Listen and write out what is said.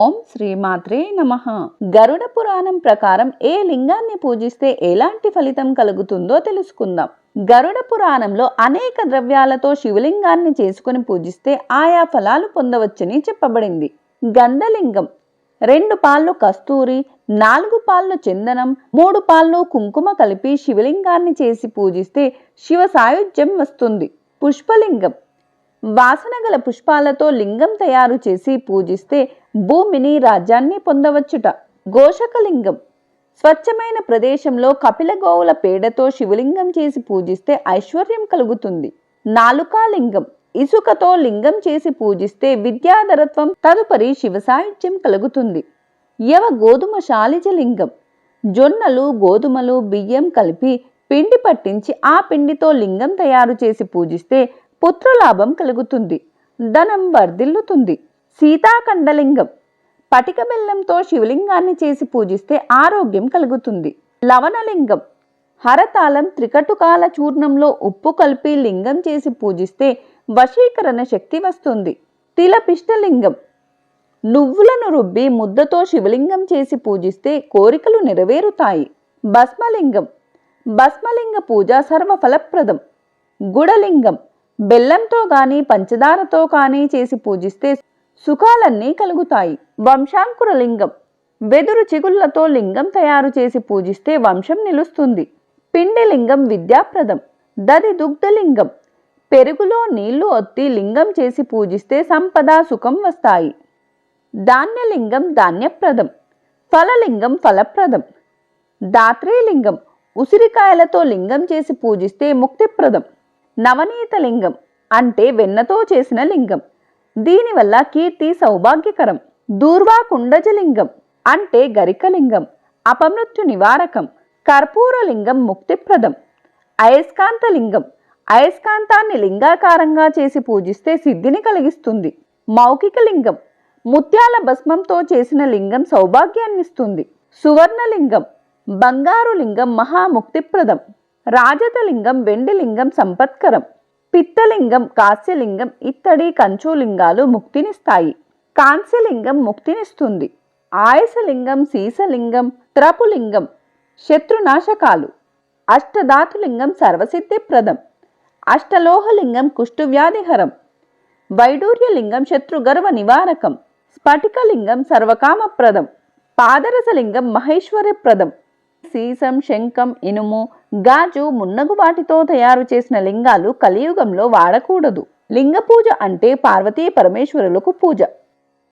ఓం శ్రీమాత్రే నమ. గరుడ పురాణం ప్రకారం ఏ లింగాన్ని పూజిస్తే ఎలాంటి ఫలితం కలుగుతుందో తెలుసుకుందాం. గరుడ పురాణంలో అనేక ద్రవ్యాలతో శివలింగాన్ని చేసుకుని పూజిస్తే ఆయా ఫలాలు పొందవచ్చని చెప్పబడింది. గంధలింగం. రెండు పాళ్ళు కస్తూరి నాలుగు పాళ్ళు చందనం మూడు పాళ్ళు కుంకుమ కలిపి శివలింగాన్ని చేసి పూజిస్తే శివ సాయుధ్యం వస్తుంది. పుష్పలింగం. వాసన గల పుష్పాలతో లింగం తయారు చేసి పూజిస్తే భూమిని రాజ్యాన్ని పొందవచ్చుట. గోషకలింగం స్వచ్ఛమైన ప్రదేశంలో కపిల గోవుల పేడతో శివలింగం చేసి పూజిస్తే ఐశ్వర్యం కలుగుతుంది. నాలుకాలింగం. ఇసుకతో లింగం చేసి పూజిస్తే విద్యాధరత్వం తదుపరి శివసాహిత్యం కలుగుతుంది. యవ గోధుమ శాలిజ లింగం. జొన్నలు గోధుమలు బియ్యం కలిపి పిండి పట్టించి ఆ పిండితో లింగం తయారు చేసి పూజిస్తే పుత్రలాభం కలుగుతుంది. ధనం వర్ధిల్లుతుంది. సీతాకండలింగం. పటిక బెల్లంతో శివలింగాన్ని చేసి పూజిస్తే ఆరోగ్యం కలుగుతుంది. లవణలింగం. హరతాళం త్రికటుకాల చూర్ణంలో ఉప్పు కలిపి లింగం చేసి పూజిస్తే వశీకరణ శక్తి వస్తుంది. తిలపిష్టలింగం. నువ్వులను రుబ్బి ముద్దతో శివలింగం చేసి పూజిస్తే కోరికలు నెరవేరుతాయి. భస్మలింగం. భస్మలింగ పూజ సర్వఫలప్రదం గుడలింగం. బెల్లంతో కానీ పంచదారతో కానీ చేసి పూజిస్తే సుఖాలన్నీ కలుగుతాయి. వంశాంకుర లింగం. వెదురు చిగుళ్ళతో లింగం తయారు చేసి పూజిస్తే వంశం నిలుస్తుంది. పిండి లింగం విద్యాప్రదం. దది దుగ్ధలింగం పెరుగులో నీళ్ళు ఒత్తి లింగం చేసి పూజిస్తే సంపద సుఖం వస్తాయి. ధాన్యలింగం ధాన్యప్రదం. ఫలలింగం ఫలప్రదం. దాత్రేలింగం ఉసిరికాయలతో లింగం చేసి పూజిస్తే ముక్తిప్రదం. నవనీత లింగం. అంటే వెన్నతో చేసిన లింగం. దీనివల్ల కీర్తి సౌభాగ్యకరం. దూర్వా కుండజలింగం అంటే గరికలింగం అపమృత్యు నివారకం కర్పూరలింగం ముక్తిప్రదం. అయస్కాంతలింగం అయస్కాంతాన్ని లింగాకారంగా చేసి పూజిస్తే సిద్ధిని కలిగిస్తుంది. మౌఖిక లింగం ముత్యాల భస్మంతో చేసిన లింగం సౌభాగ్యాన్నిస్తుంది. సువర్ణలింగం బంగారు లింగం మహాముక్తిప్రదం. రాజతలింగం వెండి లింగం సంపత్కరం. పిత్తలింగం కాస్యలింగం ఇత్తడి కంచులింగాలు ముక్తినిస్తాయి. కాంస్యలింగం ముక్తినిస్తుంది. ఆయసలింగం సీసలింగం త్రపులింగం శత్రునాశకాలు. అష్టధాతులింగం సర్వసిద్ధిప్రదం. అష్టలోహలింగం కుష్ఠువ్యాధిహరం. వైడూర్యలింగం శత్రుగర్వ నివారకం. స్ఫటికలింగం సర్వకామప్రదం. పాదరసలింగం మహేశ్వర్యప్రదం సీసం శంఖం ఇనుము గాజు మున్నగు వాటితో తయారు చేసిన లింగాలు కలియుగంలో వాడకూడదు. లింగ పూజ అంటే పార్వతీ పరమేశ్వరులకు పూజ.